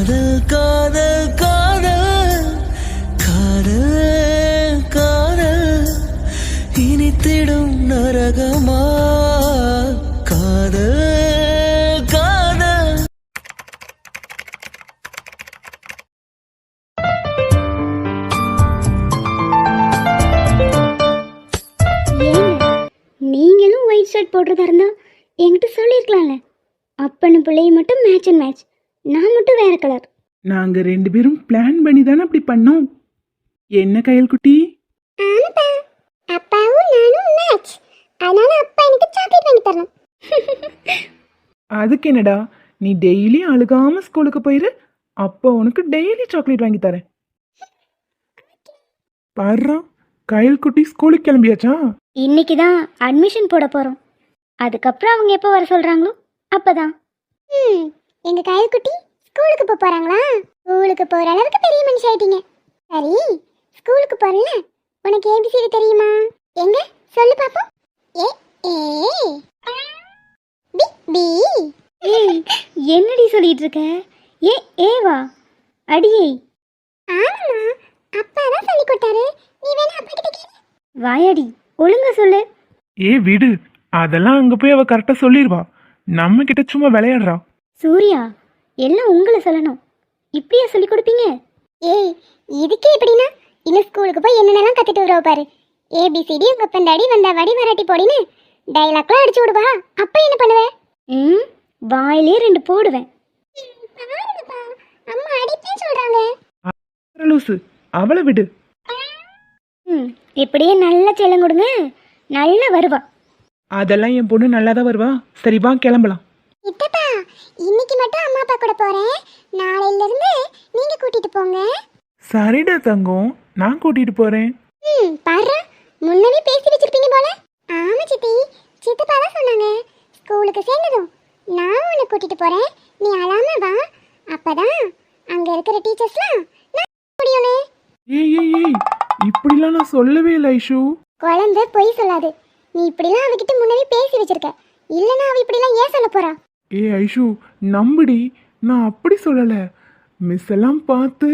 காதல் காதல் காதல் காதல் காதல். இனித்திடும் நரகமா? காதல் காதல். நீங்களும் ஒயிட் ஷர்ட் போடுறதா இருந்தா என்கிட்ட சொல்லியிருக்கலாம்ல. அப்பனு பிள்ளைய மட்டும் மேட்ச் அண்ட் மேட்ச் நான் மட்டும் வேற கலர் நாங்க ரெண்டு பேரும் பிளான் பண்ணி தானே அப்படி பண்ணோம். என்ன கையல் குட்டி? ஆமாப்பா. அப்பாவும் நானும் மேட்ச் அதனால அப்பா எனக்கு சாக்லேட் வாங்கி தரணும். அதுக்கு என்னடா? நீ டெய்லி அழுகாம ஸ்கூலுக்கு போயிரு. அப்போ உனக்கு டெய்லி சாக்லேட் வாங்கி தரேன். பாருடா கையல் குட்டி ஸ்கூலுக்கு கிளம்பியாச்சா? இன்னைக்கு தான் அட்மிஷன் போட போகிறோம் அதுக்கப்புறம் அவங்க எப்போ வர சொல்கிறாங்களோ அப்போ தான் ம். எங்கள் கையல்குட்டி ஸ்கூலுக்கு போக போகிறாங்களா ஸ்கூலுக்கு போகிற அளவுக்கு பெரிய மனுஷி ஆயிட்டீங்க. சரி ஸ்கூலுக்கு போகிறல உனக்கு ஏபிசிடி தெரியுமா? எங்க? சொல்லு பாப்போம். A A B B. என்னடி சொல்லிட்டு இருக்க? ஏ ஏவா அடியே. ஆமாம்மா. அப்பா தான் சொல்லி கொடுத்தாரு. நீ வேணா அப்பா கிட்ட கேளு. வாயாடி. ஒழுங்கா சொல்லு. ஏ விடு. அதெல்லாம் அங்க போய் அவ கரெக்டா சொல்லிடுவா நம்ம கிட்ட சும்மா விளையாடுறா. சூர்யா எல்லாம் உங்களை சொல்லணும். இப்படியா சொல்லி கொடுப்பீங்க? ஏய் இதுக்கே எப்படின்னா? இன்னும் ஸ்கூலுக்கு போய் என்னென்னலாம் கத்துட்டு வருவ பாரு. ஏபிசிடி உங்க பந்தாடி வந்தா வடி வராட்டி போடின்னு டைலாக்லாம் அடிச்சு விடுவா. அப்ப என்ன பண்ணுவ? ம் வாயிலே ரெண்டு போடுவேன். அம்மா அடிப்பே சொல்றாங்க. லூசு அவளை விடு. ம் இப்படியே நல்ல செல்லம் கொடுங்க. நல்லா வருவா. அதெல்லாம் என் பொண்ணு நல்லா தான் வருவா. சரி வா கிளம்பலாம். இத்தப்பா இன்னைக்கு மட்டும் அம்மா அப்பா கூட போறேன். நாளையில இருந்து நீங்க கூட்டிட்டு போங்க. சரிடா தங்கம் நான் கூட்டிட்டு போறேன். ம் பாரு. முன்னவே பேசி வச்சிருப்பீங்க போல. ஆமா சித்தி. சித்தப்பா தான் சொன்னாங்க. ஸ்கூலுக்கு சேர்ந்ததும் நான் உன்னை கூட்டிட்டு போறேன். நீ அழாம வா. அப்பதான் அங்க இருக்கிற டீச்சர்ஸ்லாம் நான் முடியும்னு. ஏய் ஏய் ஏய். இப்படிலாம் நான் சொல்லவே இல்லை ஐஷு. குழந்தை பொய் சொல்லாது. நீ இப்படிலாம் அவகிட்ட முன்னவே பேசி வச்சிருக்க. இல்லைன்னா அவ இப்படிலாம் ஏன் சொல்ல போறா? ஏ ஐஷு நம்புடி. நான் அப்படி சொல்லலை. மிஸ் எல்லாம் பார்த்து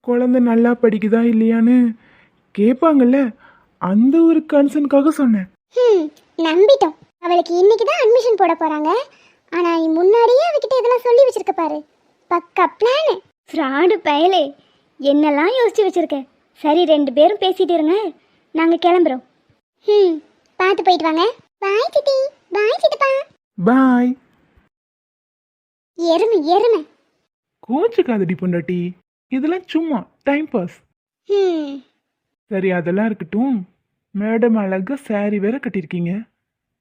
குழந்தை நல்லா படிக்குதா இல்லையான்னு கேட்பாங்கல்ல அந்த ஒரு கன்சர்னுக்காக சொன்னேன். ம் நம்பிட்டோம். அவளுக்கு இன்னைக்கு தான் அட்மிஷன் போட போறாங்க. ஆனா நீ முன்னாடியே அவகிட்ட இதெல்லாம் சொல்லி வச்சிருக்க பாரு. பக்கா பிளான் ஃப்ராடு பயலே. என்னெல்லாம் யோசிச்சு வச்சிருக்க? சரி ரெண்டு பேரும் பேசிட்டு இருங்க. நாங்க கிளம்புறோம். ம் பார்த்து போயிட்டு வாங்க. பாய் சித்தி. பாய் சித்தப்பா. பாய் எருமை எருமை. கோச்சுக்காதடி பொண்டாட்டி. இதெல்லாம் சும்மா டைம் பாஸ் சரி அதெல்லாம் இருக்கட்டும். மேடம் அழகா saree வேற கட்டியிருக்கீங்க.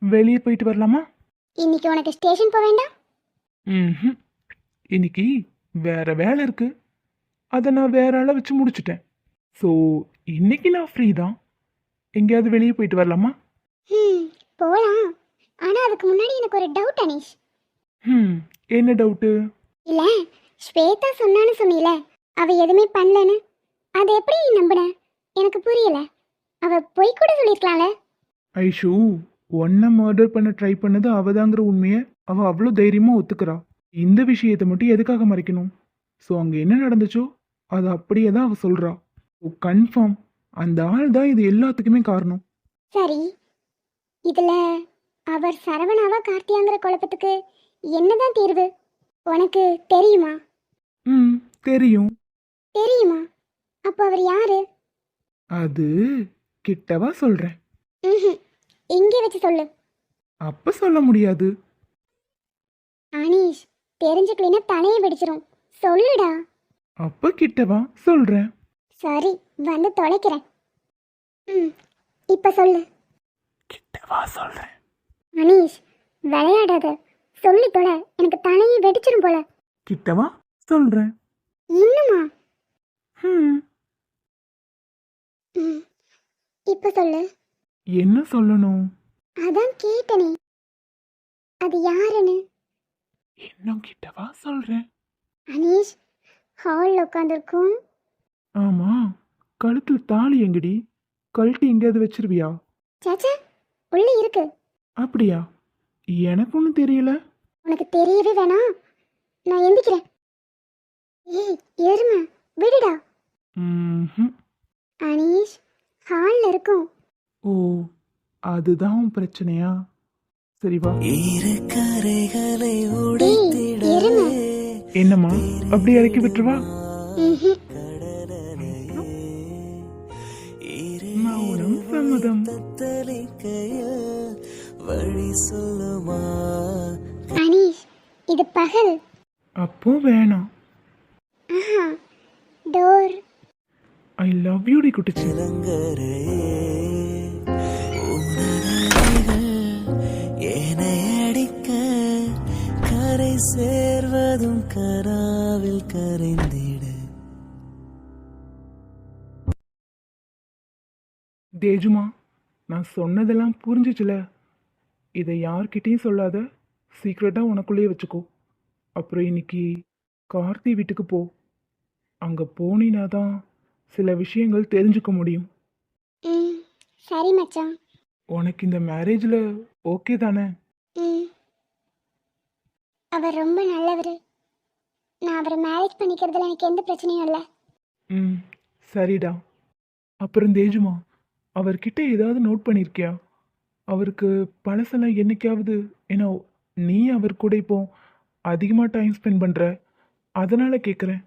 வெளியே போயிட்டு வரலாமா? இன்னைக்கு உனக்கு ஸ்டேஷன் போக வேண்டாம்? ம் இன்னைக்கு வேற வேலை இருக்கு. அதை நான் வேற ஆளை வச்சு முடிச்சிட்டேன். ஸோ இன்னைக்கு நான் ஃப்ரீ தான். எங்கேயாவது வெளியே போயிட்டு வரலாமா? ம் போலாம். ஆனா அதுக்கு முன்னாடி எனக்கு ஒரு டவுட் அனீஷ். ம் என்ன டவுட்டு இல்ல ஸ்வேதா சொன்னான்னு சொன்னீல அவ எதுவுமே பண்ணலன்னு. அதை எப்படி நம்பின? எனக்கு புரியல. அவ பொய் கூட சொல்லியிருக்கலாம்ல ஐஷு ஒன்றை மர்டர் பண்ண ட்ரை பண்ணது அவதாங்கிற உண்மையை அவ அவ்வளோ தைரியமாக ஒத்துக்கிறா. இந்த விஷயத்தை மட்டும் எதுக்காக மறைக்கணும்? ஸோ அங்கே என்ன நடந்துச்சோ அது அப்படியே தான் அவ சொல்கிறா ஸோ கன்ஃபார்ம் அந்த ஆள் தான் இது எல்லாத்துக்குமே காரணம். சரி. இதுல அவர் சரவணாவா கார்த்தியாங்கிற குழப்பத்துக்கு என்னதான் தீர்வு? உனக்கு தெரியுமா? ம் தெரியும். தெரியுமா? அப்போ அவர் யாரு? அது கிட்டவா சொல்கிறேன் ம்ஹும். இங்கே வச்சு சொல்லு. அப்போ சொல்ல முடியாது. அனீஷ் தெரிஞ்சுக்கலினா தலையை வெடிச்சிரும். சொல்லுடா. அப்போ கிட்டவா சொல்கிறேன் சரி வந்து தொலைக்கிறேன். ம் இப்போ சொல்லு. கிட்டவா சொல்கிறேன் அனீஷ் விளையாடாத. சொல்லி தொலை எனக்கு தலையை வெடிச்சிரும் போல. கிட்டவா? சொல்கிறேன் இன்னுமா? இப்போ சொல்லு. என்ன சொல்லணும்? அதான் கேட்டனே. அது யாருன்னு? இன்னும் கிட்டவா? சொல்கிறேன் அனீஷ் ஹாலில் உட்காந்துருக்கோம் ஆமா. கழுத்துல தாலி எங்கடி? கழட்டி எங்கேயாவது வச்சிருவியா? சாச்சா உள்ளே இருக்கு. அப்படியா? எனக்கு ஒன்றும் தெரியல. உனக்கு தெரியவே வேணாம். நான் எந்திக்கிறேன். ஏய் எருமை விடுடா. அனீஷ் ஹாலில் இருக்கும். ஓ அதுதான் பிரச்சனையா? சரி வா. இரு கரைகளை உடைத்திட எருமை. என்னம்மா? அப்படி இறக்கி விட்டுருவா? மௌனம் சம்மதம். வழி சொல்லுமா? அனீஷ் இது பகல். அப்போ வேணாம் ஆஹா டோர். ஐ லவ் யூ டி குட்டிச்சு. கரை சேர்வதும் கராவில் கரைந்திட. தேஜுமா நான் சொன்னதெல்லாம் புரிஞ்சிச்சுல. இதை யார்கிட்டயும் சொல்லாத. சீக்ரெட்டாக உனக்குள்ளேயே வச்சுக்கோ. அப்புறம் இன்னைக்கு கார்த்தி வீட்டுக்கு போ. அங்கே போனினா தான் சில விஷயங்கள் தெரிஞ்சுக்க முடியும். ம் சரி மச்சான். உனக்கு இந்த மேரேஜில் ஓகே தானே? ம். அவர் ரொம்ப நல்லவர். நான் அவரை மேரேஜ் பண்ணிக்கிறதுல எனக்கு எந்த பிரச்சனையும் இல்லை. ம் சரிடா. அப்புறம் தேஜுமா அவர்கிட்ட ஏதாவது நோட் பண்ணியிருக்கியா அவருக்கு பழசெல்லாம் என்னைக்காவது ஏன்னா நீ அவர் கூட இப்போ அதிகமாக டைம் ஸ்பெண்ட் பண்ணுற அதனால் கேட்குறேன்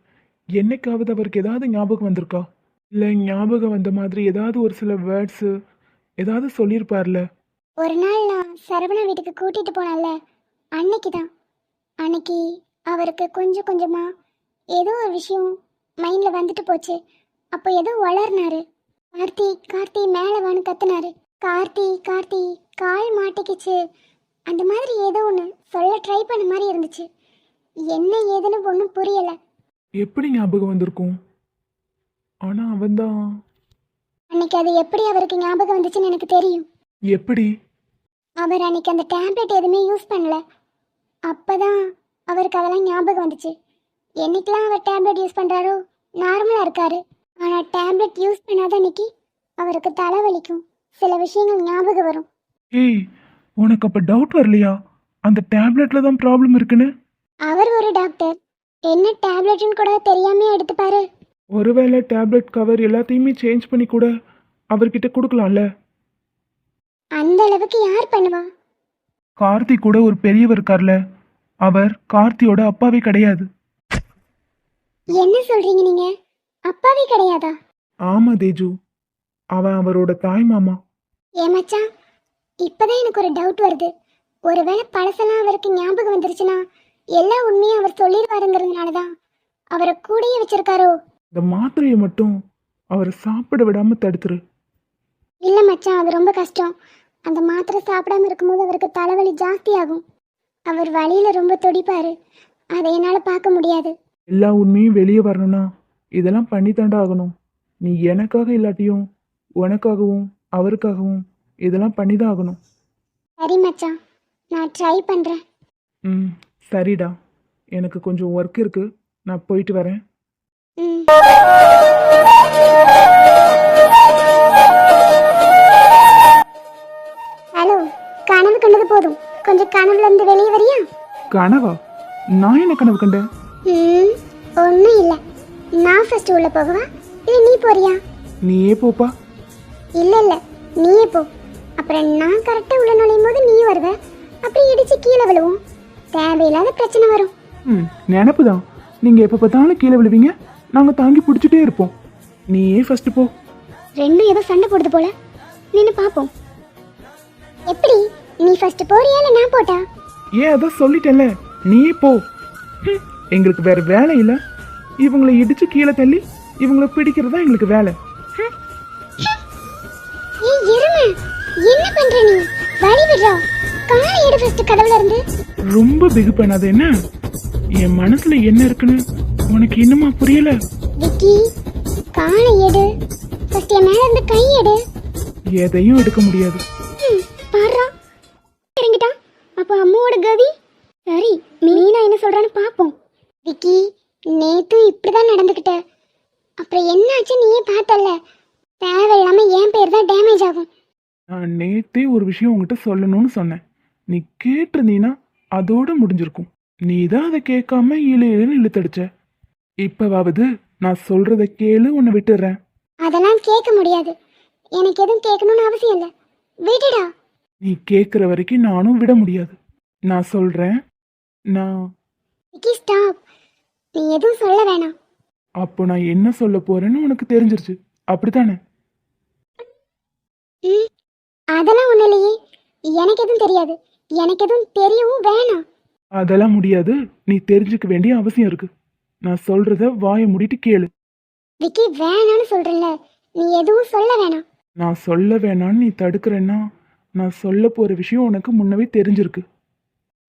என்னைக்காவது அவருக்கு ஏதாவது ஞாபகம் வந்திருக்கா? இல்லை ஞாபகம் வந்த மாதிரி ஏதாவது ஒரு சில வேர்ட்ஸு ஏதாவது சொல்லியிருப்பார்ல? ஒரு நாள் நான் சரவணா வீட்டுக்கு கூட்டிகிட்டு போனேன்ல. அன்னைக்கு தான் அன்னைக்கு அவருக்கு கொஞ்சம் கொஞ்சமாக ஏதோ ஒரு விஷயம் மைண்டில் வந்துட்டு போச்சு. அப்போ ஏதோ வளர்னாரு. கார்த்தி கார்த்தி மேலே வான்னு கத்துனாரு. கார்த்தி கார்த்தி கால் மாட்டிக்கிச்சு. அந்த மாதிரி ஏதோ ஒன்று சொல்ல ட்ரை பண்ண மாதிரி இருந்துச்சு. என்ன ஏதுன்னு ஒன்றும் புரியல. எப்படி ஞாபகம் வந்திருக்கும்? ஆனால் அவன்தான் அன்னைக்கு அது எப்படி அவருக்கு ஞாபகம் வந்துச்சுன்னு எனக்கு தெரியும். எப்படி? அவர் அன்னைக்கு அந்த டேப்லெட் எதுவுமே யூஸ் பண்ணல. அப்பதான் அவருக்கு அதெல்லாம் ஞாபகம் வந்துச்சு. என்னைக்கெல்லாம் அவர் டேப்லெட் யூஸ் பண்ணுறாரோ நார்மலாக இருக்காரு. ஆனால் டேப்லெட் யூஸ் பண்ணாத அன்னைக்கு அவருக்கு தலைவலிக்கும் சில விஷயங்கள் ஞாபகம் வரும். ஏய் உனக்கு அப்போ டவுட் வரலையா? அந்த டேப்லெட்டில் தான் ப்ராப்ளம் இருக்குன்னு? அவர் ஒரு டாக்டர் என்ன டேப்லெட்னு கூட தெரியாமே எடுத்துப்பாரு. ஒருவேளை டேப்லெட் கவர் எல்லாத்தையுமே சேஞ்ச் பண்ணி கூட அவர்கிட்ட கொடுக்கலாம்ல? அந்த அளவுக்கு யார் பண்ணுவா? கார்த்தி கூட ஒரு பெரியவர் இருக்கார்ல. அவர் கார்த்தியோட அப்பாவே கிடையாது. என்ன சொல்றீங்க நீங்க? அப்பாவே கிடையாதா? ஆமா தேஜு. அவன் அவரோட தாய் மாமா. ஏ மச்சான் இப்பதான் எனக்கு ஒரு டவுட் வருது. ஒருவேளை பழசெல்லாம் அவருக்கு ஞாபகம் வந்துருச்சுன்னா எல்லா உண்மையும் அவர் சொல்லிடுவாருங்கிறதுனால தான் அவரை கூடயே வச்சிருக்காரோ? இந்த மாத்திரையை மட்டும் அவரை சாப்பிட விடாம தடுத்துரு. இல்லை மச்சான் அது ரொம்ப கஷ்டம். அந்த மாத்திரை சாப்பிடாம இருக்கும்போது அவருக்கு தலைவலி ஜாஸ்தி ஆகும் அவர் வழியில ரொம்ப துடிப்பாரு. அதை என்னால் பார்க்க முடியாது. எல்லா உண்மையும் வெளியே வரணும்னா இதெல்லாம் பண்ணி தாண்டா ஆகணும். நீ எனக்காக இல்லாட்டியும் உனக்காகவும் அவருக்காகவும் இதெல்லாம் பண்ணி தான் ஆகணும் சரி மச்சான் நான் ட்ரை பண்ணுறேன் ம் சரிடா. எனக்கு கொஞ்சம் ஒர்க் இருக்கு. நான் போயிட்டு வரேன். ஹலோ கனவு கண்டது போதும். கொஞ்சம் கனவுல இருந்து வெளியே வரியா? கனவா? நான் என்ன கனவு கண்டேன்? ம் ஒன்றும் இல்லை. நான் ஃபர்ஸ்ட் உள்ள போகவா? இல்லை நீ போறியா? நீயே போப்பா. இல்லை இல்லை. நீயே போ. அப்புறம் நான் கரெக்டாக உள்ள நுழையும் போது நீ வருவ. அப்புறம் இடிச்சு கீழே விழுவோம். தேவையில்லாத பிரச்சனை வரும். ம் நினப்பு தான் நீங்கள் எப்போ பார்த்தாலும் கீழே விழுவீங்க. நாங்கள் தாங்கி பிடிச்சிட்டே இருப்போம். நீயே ஃபஸ்ட்டு போ. ரெண்டும் ஏதோ சண்டை போடுது போல. நின்று பார்ப்போம். எப்படி? நீ ஃபர்ஸ்ட் போறியா இல்லை நான் போட்டா? ஏன் அதான் சொல்லிட்டேன்ல. நீயே போ. ஹம், எங்களுக்கு வேற வேலை இல்லை. இவங்களை இடிச்சு கீழே தள்ளி இவங்களை பிடிக்கிறது தான் எங்களுக்கு வேலை. ஏய் எருமை என்ன பண்ற நீ? வழி விடுறா. காலை எடு ஃபர்ஸ்ட் கடவுள இருந்து. ரொம்ப பிகு பண்ணாத என்ன? என் மனசுல என்ன இருக்குன்னு உனக்கு இன்னுமா புரியல? விக்கி காலை எடு. ஃபர்ஸ்ட் என் மேல இருந்து கை எடு. எதையும் எடுக்க முடியாது. பாருடா இறங்கிட்டான் அப்ப அம்மாவோட கதி? சரி மீனா என்ன சொல்றான்னு பாப்போம். விக்கி நேத்து இப்படிதான் நடந்துக்கிட்ட அப்புறம் என்னாச்சு நீயே பார்த்தல்ல. தேவையில்லாம என் பேர் தான் டேமேஜ் ஆகும். நான் நேத்தே ஒரு விஷயம் உங்ககிட்ட சொல்லணும்னு சொன்னேன். நீ கேட்டிருந்தீன்னா அதோட முடிஞ்சிருக்கும். நீ தான் அதை கேட்காம இழு இழுன்னு இழுத்தடிச்ச. இப்பவாவது நான் சொல்றத கேளு உன்னை விட்டுடுறேன். அதெல்லாம் கேட்க முடியாது. எனக்கு எதுவும் கேட்கணும்னு அவசியம் இல்லை. விடுடா. நீ கேட்குற வரைக்கும் நானும் விட முடியாது. நான் சொல்கிறேன் நான் விக்கி ஸ்டாப் நீ எதுவும் சொல்ல வேணாம். அப்போ நான் என்ன சொல்ல போறேன்னு உனக்கு தெரிஞ்சிருச்சு. அப்படித்தானே? ம். அதெல்லாம் ஒன்றும் இல்லையே. எனக்கு எதுவும் தெரியாது. எனக்கு எதுவும் தெரியவும் வேணாம். அதெல்லாம் முடியாது. நீ தெரிஞ்சுக்க வேண்டிய அவசியம் இருக்கு. நான் சொல்றத வாயை மூடிட்டு கேளு. விக்கி வேணான்னு சொல்றேன்ல நீ எதுவும் சொல்ல வேணாம். நான் சொல்ல வேணான்னு நீ தடுக்கிறேன்னா நான் சொல்ல போற விஷயம் உனக்கு முன்னவே தெரிஞ்சிருக்கு.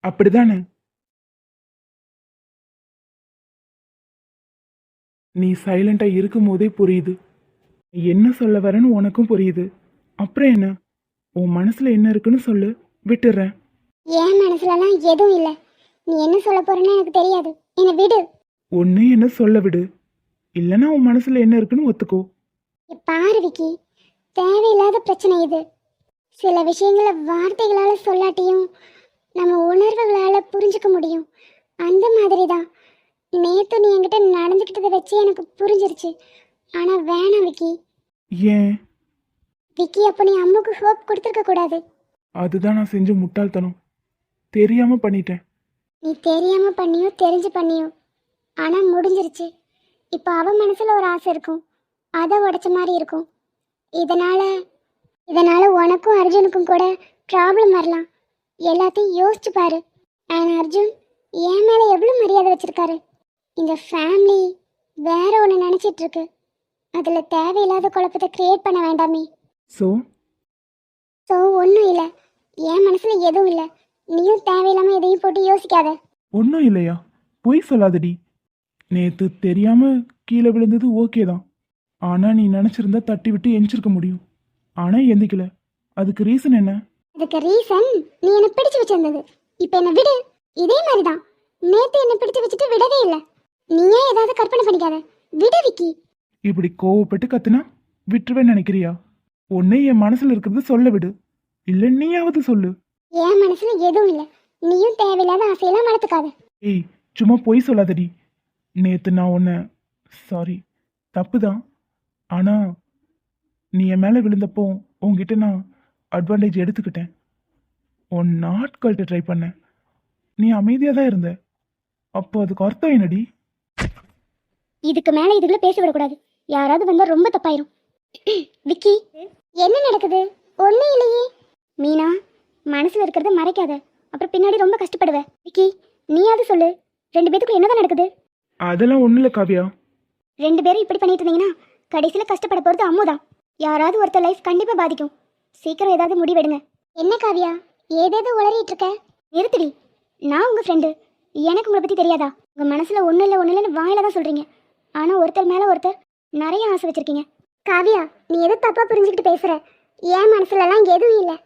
அப்படிதானே? நீ சைலண்டா இருக்கும் போதே புரியுது. என்ன சொல்ல வரேன்னு உனக்கும் புரியுது. அப்புறம் என்ன? உன் மனசுல என்ன இருக்குன்னு சொல்லு. விட்டுறேன். என் மனசுலலாம் எதுவும் இல்லை. நீ என்ன சொல்ல போறேன்னு எனக்கு தெரியாது. என்னை விடு. ஒன்று என்ன சொல்ல விடு. இல்லைன்னா உன் மனசுல என்ன இருக்குன்னு ஒத்துக்கோ. இங்க பாரு விக்கி. தேவையில்லாத பிரச்சனை இது. சில விஷயங்களை வார்த்தைகளால சொல்லாட்டியும் நம்ம உணர்வுகளால புரிஞ்சுக்க முடியும். அந்த மாதிரி தான் நேத்து நீ என்கிட்ட நடந்துக்கிட்டதை வச்சு எனக்கு புரிஞ்சிருச்சு. ஆனா வேணாம் விக்கி. ஏன்? விக்கி அப்போ நீ அம்முக்கு ஹோப் கொடுத்துருக்க கூடாது. அதுதான் நான் செஞ்ச முட்டாள்தனம். தெரியாம பண்ணிட்டேன். நீ தெரியாம பண்ணியோ தெரிஞ்சு பண்ணியோ. ஆனா முடிஞ்சிருச்சு. இப்போ அவ மனசுல ஒரு ஆசை இருக்கும். அதை உடைச்ச மாதிரி இருக்கும். இதனால இதனால உனக்கும் அர்ஜுனுக்கும் கூட ப்ராப்ளம் வரலாம். எல்லாத்தையும் யோசிச்சு பாரு. அண்ட் அர்ஜுன் என் மேல எவ்வளவு மரியாதை வச்சிருக்காரு? இந்த ஃபேமிலி வேற ஒன்று நினைச்சிட்டு இருக்கு. அதுல தேவையில்லாத குழப்பத்தை கிரியேட் பண்ண வேண்டாமே. ஸோ ஸோ ஒன்றும் இல்லை. என் மனசுல எதுவும் இல்லை. நீயும் தேவையில்லாம எதையும் போட்டு யோசிக்காத. ஒன்றும் இல்லையா? பொய் சொல்லாதடி. நேத்து தெரியாம கீழே விழுந்தது ஓகே தான். ஆனா நீ நினைச்சிருந்தா தட்டி விட்டு எந்திரிக்க முடியும். ஆனா எந்திக்கல. அதுக்கு ரீசன் என்ன? அதுக்கு ரீசன் நீ என்னை பிடிச்சு வச்சிருந்தது. இப்போ என்னை விடு. இதே மாதிரி தான் நேற்று என்னை பிடிச்சு வச்சுட்டு விடவே இல்லை. நீயே ஏதாவது கற்பனை பண்ணிக்காத? விடு விக்கி. இப்படி கோவப்பட்டு கத்துனா விட்டுருவேன்னு நினைக்கிறியா? ஒன்னே என் மனசுல இருக்கிறது சொல்ல விடு. இல்ல நீயாவது சொல்லு. என் மனசுல எதுவும் இல்லை. நீயும் தேவையில்லாத ஆசையெல்லாம் வளர்த்துக்காத ஏய் சும்மா பொய் சொல்லாதடி. நேத்து நான் உன்னை சாரி தப்பு தான் ஆனா நீ என் மேலே விழுந்தப்போ உன்கிட்ட நான் அட்வான்டேஜ் எடுத்துக்கிட்டேன். உன் நாட்கள்கிட்ட ட்ரை பண்ணேன். நீ அமைதியாக தான் இருந்த. அப்போ அதுக்கு அர்த்தம் என்னடி? இதுக்கு மேலே இதுக்குள்ள பேச விடக்கூடாது. யாராவது வந்தால் ரொம்ப தப்பாயிரும். விக்கி என்ன நடக்குது? ஒன்றும் இல்லையே. மீனா மனசில் இருக்கிறத மறைக்காத. அப்புறம் பின்னாடி ரொம்ப கஷ்டப்படுவ. விக்கி நீயாவது சொல்லு. ரெண்டு பேத்துக்கும் என்னதான் நடக்குது? அதெல்லாம் ஒன்றும் இல்லை காவியா. ரெண்டு பேரும் இப்படி பண்ணிட்டு இருந்தீங்கன்னா கடைசியில் கஷ்டப்பட போகிறது அம்மு தான் யாராவது ஒருத்தர் லைஃப் கண்டிப்பாக பாதிக்கும். சீக்கிரம் ஏதாவது முடிவெடுங்க. என்ன காவியா? ஏதேதோ உளறிட்டு இருக்க? நிறுத்துடி. நான் உங்கள் ஃப்ரெண்டு எனக்கு உங்களை பற்றி தெரியாதா? உங்கள் மனசில் ஒன்றும் இல்லை ஒன்றும் இல்லைன்னு வாயில தான் சொல்கிறீங்க ஆனால் ஒருத்தர் மேலே ஒருத்தர் நிறைய ஆசை வச்சுருக்கீங்க. காவியா நீ எது தப்பாக புரிஞ்சுக்கிட்டு பேசுகிற என் மனசுலலாம் எதுவும் இல்லை.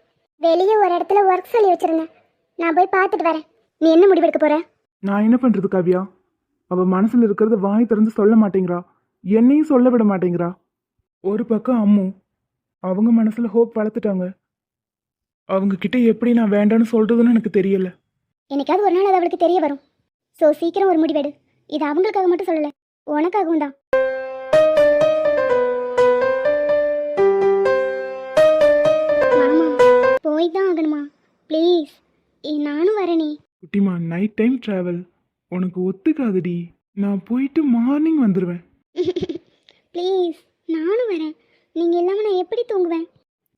வெளியே ஒரு இடத்துல ஒர்க் சொல்லி வச்சுருந்தேன். நான் போய் பார்த்துட்டு வரேன். நீ என்ன முடிவெடுக்க போகிற நான் என்ன பண்ணுறது காவியா? அவள் மனசில் இருக்கிறத வாய் திறந்து சொல்ல மாட்டேங்கிறா. என்னையும் சொல்ல விட மாட்டேங்கிறா. ஒரு பக்கம் அம்மு அவங்க மனசில் ஹோப் வளர்த்துட்டாங்க. அவங்க கிட்ட எப்படி நான் வேண்டான்னு சொல்றதுன்னு எனக்கு தெரியல. என்னைக்காவது ஒரு நாள் அது அவளுக்கு தெரிய வரும். ஸோ சீக்கிரம் ஒரு முடிவெடு இது அவங்களுக்காக மட்டும் சொல்லலை. உனக்காகவும் தான். போய் தான் ஆகணுமா ப்ளீஸ் நானும் வரேனே. குட்டிமா நைட் டைம் ட்ராவல் உனக்கு ஒத்துக்காதுடி. நான் போயிட்டு மார்னிங் வந்துடுவேன் ப்ளீஸ் நானும் வரேன். நீங்கள் இல்லாமல் நான் எப்படி தூங்குவேன்?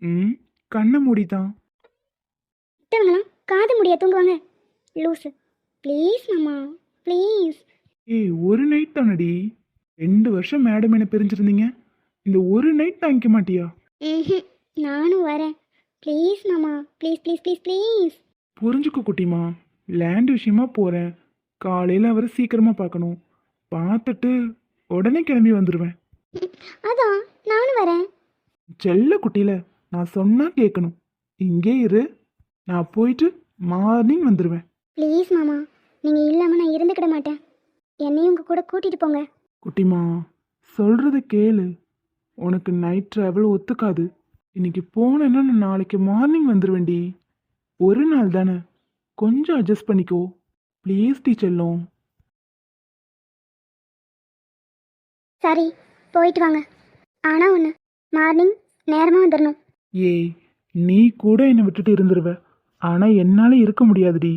ம் கண்ணை மூடிதான் மற்றவங்களாம் காது முடியா தூங்குவாங்க? லூஸு ப்ளீஸ் மாமா. ப்ளீஸ் ஏய் ஒரு நைட் தானடி. ரெண்டு வருஷம் மேடம் என்ன பிரிஞ்சிருந்தீங்க. இந்த ஒரு நைட் தாங்கிக்க மாட்டியா? நானும் வரேன். ப்ளீஸ் மாமா ப்ளீஸ் ப்ளீஸ் ப்ளீஸ் ப்ளீஸ் புரிஞ்சுக்க குட்டிமா. லேண்ட் விஷயமா போகிறேன் காலையில் அவரை சீக்கிரமாக பார்க்கணும். பார்த்துட்டு உடனே கிளம்பி வந்துடுவேன் அதான் நானும் வரேன். செல்ல குட்டியில் நான் சொன்னால் கேட்கணும் இங்கே இரு. நான் போயிட்டு மார்னிங் வந்துடுவேன் ப்ளீஸ் மாமா நீங்கள் இல்லாமல் நான் இருந்துக்கிட மாட்டேன். என்னையும் உங்கள் கூட கூட்டிகிட்டு போங்க. குட்டிமா சொல்கிறத கேளு. உனக்கு நைட் ட்ராவல் ஒத்துக்காது. இன்னைக்கு போனேன்னா நான் நாளைக்கு மார்னிங் வந்துடுவேன்டி ஒரு நாள் தானே. கொஞ்சம் அட்ஜஸ்ட் பண்ணிக்கோ. ப்ளீஸ் டீச்சர்லும் சரி போயிட்டு வாங்க. ஆனால் ஒன்று மார்னிங் நேரமாக வந்துடணும் ஏய் நீ கூட என்னை விட்டுட்டு இருந்துருவ. ஆனால் என்னால் இருக்க முடியாதுடி.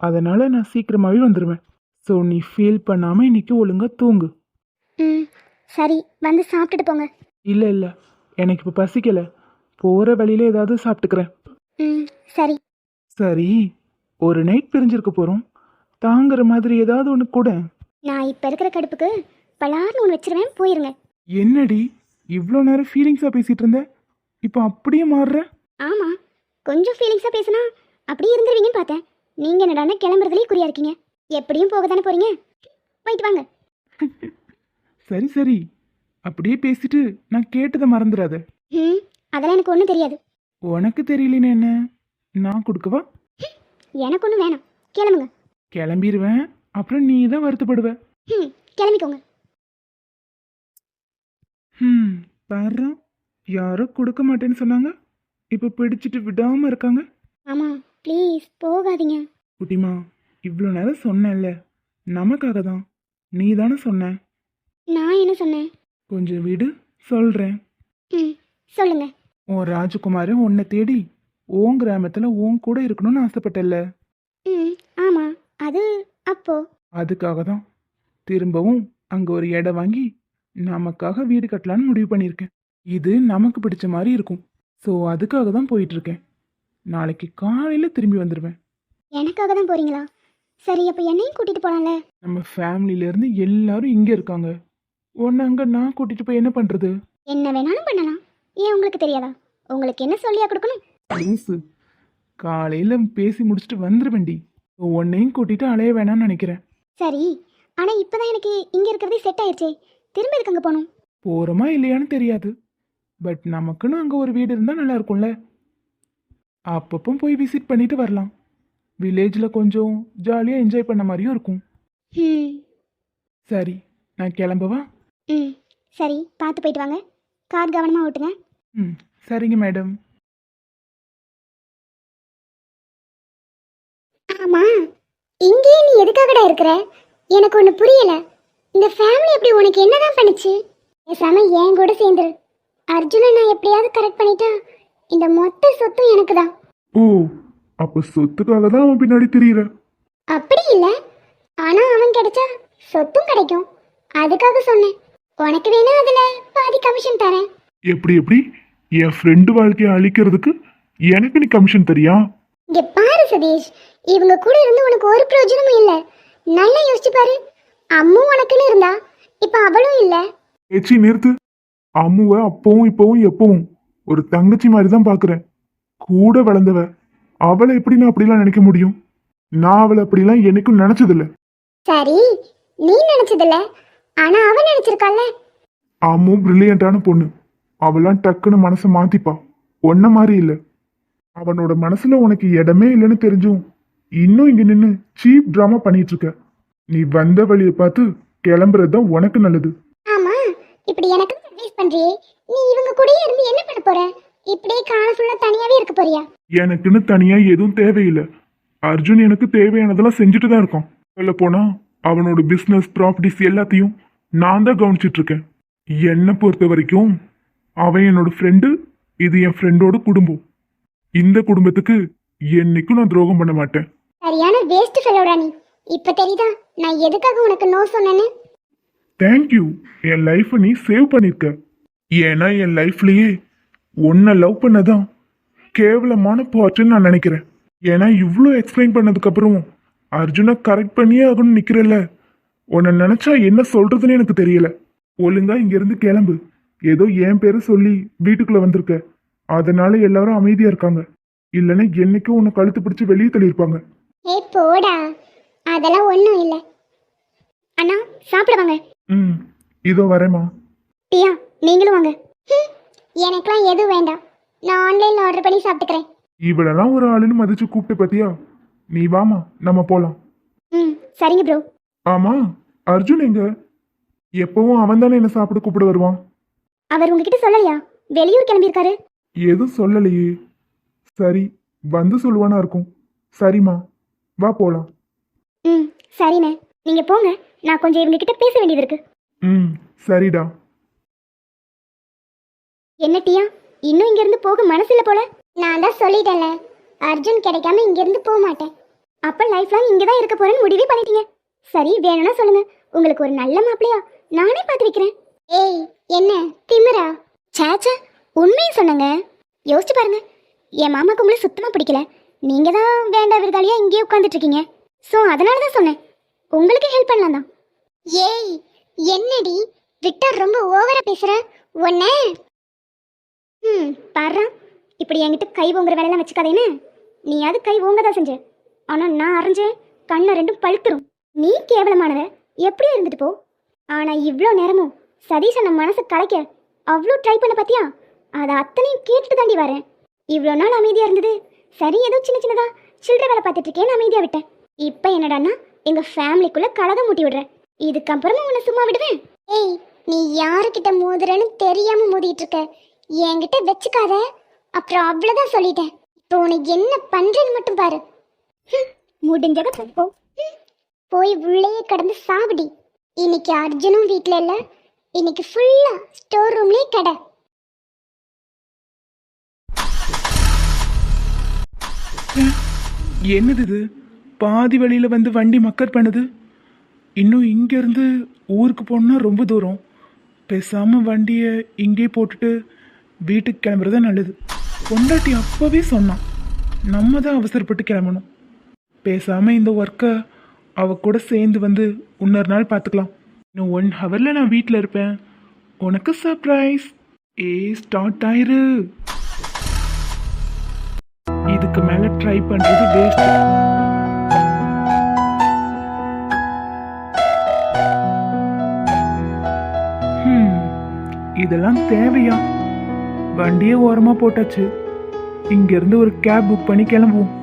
அதனால் நான் சீக்கிரமாகவே வந்துடுவேன் ஸோ நீ ஃபீல் பண்ணாமல் இன்னைக்கு ஒழுங்காக தூங்கு. ம் சரி வந்து சாப்பிட்டுட்டு போங்க. இல்லை இல்லை. எனக்கு இப்போ பசிக்கலை. போகிற வழியில ஏதாவது சாப்பிட்டுக்கிறேன். ம் சரி. சரி ஒரு நைட் பிரிஞ்சிருக்க போகிறோம் தாங்குற மாதிரி ஏதாவது ஒன்று கூட. நான் இப்போ இருக்கிற கடுப்புக்கு பலார்னு ஒன்று வச்சிருவேன் போயிருங்க. என்னடி இவ்வளோ நேரம் ஃபீலிங்ஸாக பேசிகிட்டு இருந்த? இப்போ அப்படியே மாறுற? ஆமாம் கொஞ்சம் ஃபீலிங்ஸாக பேசினா அப்படியே இருந்துருவீங்கன்னு பார்த்தேன். நீங்கள் என்னடானா கிளம்புறதுலேயே குறியா இருக்கீங்க. எப்படியும் போக தானே போகிறீங்க போயிட்டு வாங்க. சரி சரி. அப்படியே பேசிட்டு நான் கேட்டதை மறந்துடாத. ம் அதெல்லாம் எனக்கு ஒன்றும் தெரியாது. உனக்கு தெரியலன்னு என்ன? நான் கொடுக்கவா? எனக்கு ஒன்றும் வேணாம். கிளம்புங்க. கிளம்பிடுவேன் அப்புறம் நீ தான் வருத்தப்படுவ. ம் கிளம்பிக்கோங்க. ம் பாரு யாரோ கொடுக்க மாட்டேன்னு சொன்னாங்க. இப்போ பிடிச்சிட்டு விடாமல் இருக்காங்க. ஆமாம் ப்ளீஸ் போகாதீங்க. குட்டிமா இவ்வளோ நேரம் சொன்னேன்ல. நமக்காக தான் நீ தானே சொன்ன. நான் என்ன சொன்னேன்? கொஞ்சம் விடு சொல்கிறேன் ம் சொல்லுங்க. உன் ராஜகுமாரன் உன்னை தேடி உன் கிராமத்தில் உன் கூட இருக்கணும்னு ஆசைப்பட்டல்ல. ம் ஆமாம் அது அப்போ. அதுக்காக தான் திரும்பவும் அங்கே ஒரு இடம் வாங்கி நமக்காக வீடு கட்டலான்னு முடிவு பண்ணியிருக்கேன். இது நமக்கு பிடிச்ச மாதிரி இருக்கும். ஸோ அதுக்காக தான் போயிட்டுருக்கேன். நாளைக்கு காலையில் திரும்பி வந்துடுவேன் எனக்காக தான் போகிறீங்களா சரி அப்போ என்னையும் கூட்டிகிட்டு போகலாம்ல நம்ம ஃபேமிலியிலேருந்து எல்லாரும் இங்கே இருக்காங்க. உன்னை அங்கே நான் கூட்டிகிட்டு போய் என்ன பண்ணுறது என்ன வேணாலும் பண்ணலாம். ஏன் உங்களுக்கு தெரியாதா? உங்களுக்கு என்ன சொல்லியா கொடுக்கணும்? லூசு காலையில் பேசி முடிச்சுட்டு வந்துடுவேண்டி உன்னையும் கூட்டிகிட்டு அலைய வேணாம்னு நினைக்கிறேன். சரி ஆனால் இப்போ தான் எனக்கு இங்கே இருக்கிறதே செட் ஆயிடுச்சே திரும்ப எதுக்கு அங்கே போகணும்? போகிறோமா இல்லையான்னு தெரியாது. பட் நமக்குன்னு அங்கே ஒரு வீடு இருந்தால் நல்லா இருக்கும்ல. அப்பப்போ போய் விசிட் பண்ணிட்டு வரலாம். வில்லேஜில் கொஞ்சம் ஜாலியாக என்ஜாய் பண்ண மாதிரியும் இருக்கும். சரி நான் கிளம்பவா? ம் சரி பார்த்து போயிட்டு வாங்க. கார் கவனமாக ஓட்டுங்க. ம் சரிங்க மேடம். ஆமாம் இங்கேயே நீ எதுக்காகடா இருக்கிற? எனக்கு ஒன்று புரியல. இந்த ஃபேமிலி எப்படி உனக்கு என்னதான் பண்ணுச்சு? பேசாம என் கூட சேர்ந்துரு. அர்ஜுனை நான் எப்படியாவது கரெக்ட் பண்ணிட்டா இந்த மொத்த சொத்தும் எனக்கு தான் ஓ அப்போ சொத்துக்காக தான் அவன் பின்னாடி தெரியல அப்படி இல்லை. ஆனால் அவன் கிடைச்சா சொத்தும் கிடைக்கும். அதுக்காக சொன்னேன். உனக்கு வேணா அதில் பாதி கமிஷன் தரேன். எப்படி எப்படி? என் ஃப்ரெண்டு வாழ்க்கையை அழிக்கிறதுக்கு எனக்கு நீ கமிஷன் தரியா? இங்க பாரு சதீஷ் இவங்க கூட இருந்து உனக்கு ஒரு பிரயோஜனமும் இல்ல. நல்லா யோசிச்சு பாரு. அம்மு உனக்குன்னு இருந்தா இப்ப அவளும் இல்ல. ஏச்சி நிறுத்து. அம்முவை அப்பவும் இப்பவும் எப்பவும். ஒரு தங்கச்சி மாதிரி தான் பார்க்குறேன் கூட வளர்ந்தவ. அவளை எப்படி நான் அப்படிலாம் நினைக்க முடியும்? நான் அவளை அப்படிலாம் என்னைக்கும் நினைச்சதில்ல. சரி நீ நினைச்சதில்ல. ஆனா அவ நினைச்சிருக்கால அம்மு பிரில்லியண்டான பொண்ணு. அவளாம் டக்குன்னு மனசை மாத்திப்பா. ஒன்ன மாதிரி இல்ல. அவனோட மனசுல உனக்கு இடமே இல்லைன்னு தெரிஞ்சும் இன்னும் இங்க நின்னு சீப் டிராமா பண்ணிட்டு இருக்க நீ வந்த வழியை பார்த்து கிளம்புறது தான் உனக்கு நல்லது. ஆமா இப்படி எனக்கு அட்வைஸ் பண்றியே நீ இவங்க கூடயே இருந்து என்ன பண்ண போற? இப்படியே காலம் ஃபுல்லா தனியாவே இருக்க போறியா? எனக்குன்னு தனியா எதுவும் தேவையில்லை. அர்ஜுன் எனக்கு தேவையானதெல்லாம் செஞ்சுட்டு தான் இருக்கான். சொல்ல போனா அவனோட பிசினஸ் ப்ராப்பர்ட்டிஸ் எல்லாத்தையும் நான் தான் கவனிச்சிட்டு இருக்கேன் என்னை பொறுத்த வரைக்கும் அவன் என்னோட ஃப்ரெண்டு இது என் ஃப்ரெண்டோட குடும்பம். இந்த குடும்பத்துக்கு என்னைக்கும் நான் துரோகம் பண்ண மாட்டேன். சரியான வேஸ்ட் ஃபெல்லோடா நீ இப்ப தெரியுதா நான் எதுக்காக உனக்கு நோ சொன்னேன்னு? தேங்க்யூ என் லைஃப்பை நீ சேவ் பண்ணிருக்க. ஏன்னா என் லைஃப்லயே உன்னை லவ் பண்ணதான் கேவலமான பார்ட்டுன்னு நான் நினைக்கிறேன். ஏன்னா இவ்வளோ எக்ஸ்பிளைன் பண்ணதுக்கப்புறம் அர்ஜுனை கரெக்ட் பண்ணியே ஆகணும்னு நிற்கிறல்ல உன்னை நினச்சா என்ன சொல்கிறதுன்னு எனக்கு தெரியல. ஒழுங்கா இங்கேருந்து கிளம்பு. ஏதோ என் பேரை சொல்லி வீட்டுக்குள்ளே வந்திருக்க. அதனால எல்லாரும் அமைதியாக இருக்காங்க. இல்லைன்னா என்னைக்கும் உன்னை கழுத்து பிடிச்சி வெளியே தள்ளியிருப்பாங்க. ஏ போடா. அதெல்லாம் ஒன்றும் இல்லை. அண்ணா சாப்பிட வாங்க. ம் இதோ வரேம்மா. பியா நீங்களும் வாங்க. ஹம், எனக்கெல்லாம் எதுவும் வேண்டாம். நான் ஆன்லைனில் ஆர்டர் பண்ணி சாப்பிட்டுக்கிறேன். இவளெல்லாம் ஒரு ஆளுன்னு மதிச்சு கூப்பிட்டு பத்தியா நீ வாமா நம்ம போலாம். ம் சரிங்க ப்ரோ ஆமா அர்ஜுன் எங்க? எப்பவும் அவன் தானே என்ன சாப்பிட கூப்பிட வருவான். அவர் உங்ககிட்ட சொல்லலையா? வெளியூர் கிளம்பியிருக்காரு. எதுவும் சொல்லலையே. சரி வந்து சொல்லுவானா இருக்கும். சரிம்மா வா போலாம். ம் சரிண்ணே. நீங்கள் போங்க நான் கொஞ்சம் இவங்க கிட்ட பேச வேண்டியது இருக்கு. ம் சரிடா. என்ன டியா இன்னும் இங்கேருந்து போக மனசில்ல போல? நான் தான் சொல்லிட்டேன்ல அர்ஜுன் கிடைக்காம இங்கிருந்து போக மாட்டேன். அப்ப லைஃப் லாங் இங்கே தான் இருக்க போறேன்னு முடிவே பண்ணிட்டீங்க. சரி வேணும்னா சொல்லுங்க. உங்களுக்கு ஒரு நல்ல மாப்பிளையா நானே பார்த்து வைக்கிறேன் ஏய் என்ன திமிரா? சேச்சே உண்மையை சொன்னங்க. யோசிச்சு பாருங்க. என் மாமாக்கு உங்களை சுத்தமாக பிடிக்கல. நீங்கள் தான் வேண்டா விருதாளியாக இங்கேயே உட்காந்துட்ருக்கீங்க ஸோ அதனால தான் சொன்னேன். உங்களுக்கு ஹெல்ப் பண்ணலாம் தான். ஏய் என்னடி? விக்டர் ரொம்ப ஓவரா பேசுற. ஒன்னே ம் பாரு இப்படி என்கிட்ட கை ஓங்குற வேலையெல்லாம் வச்சுக்காதேன்னு. நீ அது கை ஓங்க தான் செஞ்ச. ஆனால் நான் அரைஞ்சேன். கண்ணை ரெண்டும் பழுத்துரும். நீ கேவலமானவ. எப்படியோ இருந்துட்டு போ. ஆனால் இவ்வளோ நேரமும் சதீஷ் நம்ம மனசை கலைக்க அவ்வளோ ட்ரை பண்ண பார்த்தியா அதை அத்தனையும் கேட்டுட்டு தாண்டி வரேன். இவ்வளோ நாள் அமைதியாக இருந்தது. சரி ஏதோ சின்ன சின்னதா சில்லறை வேலை பார்த்துட்டு இருக்கேன்னு அமைதியாக விட்டேன். இப்போ என்னடான்னா எங்கள் ஃபேமிலிக்குள்ளே கலகம் மூட்டி விடுறேன். இதுக்கப்புறமா உன்னை சும்மா விடுவேன். ஏய் நீ யாருக்கிட்ட மோதுறன்னு தெரியாம மோதிட்டு இருக்க. என்கிட்ட வச்சுக்காத. அப்புறம் அவ்வளவுதான் சொல்லிட்டேன். இப்போ உனக்கு என்ன பண்றேன்னு மட்டும் பாரு. முடிஞ்சத போ. போய் உள்ளேயே கடந்து சாப்பிடி. இன்னைக்கு அர்ஜுனும் வீட்ல இல்ல. இன்னைக்கு ஃபுல்லா ஸ்டோர் ரூம்லயே கடை. என்னது இது? பாதி வழியில வந்து வண்டி மக்கர் பண்ணுது. இன்னும் இங்கேருந்து ஊருக்கு போகணுன்னா ரொம்ப தூரம். பேசாமல் வண்டியை இங்கேயே போட்டுட்டு வீட்டுக்கு கிளம்புறது நல்லது. பொண்டாட்டி அப்போவே சொன்னான். நம்ம தான் அவசரப்பட்டு கிளம்பணும். பேசாமல் இந்த ஒர்க்கை அவ கூட சேர்ந்து வந்து இன்னொரு நாள் பார்த்துக்கலாம். இன்னும் ஒன் ஹவரில் நான் வீட்டில் இருப்பேன். உனக்கு சர்ப்ரைஸ் ஏ ஸ்டார்ட் ஆயிரு. இதுக்கு மேலே ட்ரை பண்ணுறது வேஸ்ட் இதெல்லாம் தேவையா? வண்டியே ஓரமாக போட்டாச்சு. இங்கேருந்து ஒரு கேப் புக் பண்ணி கிளம்புவோம்.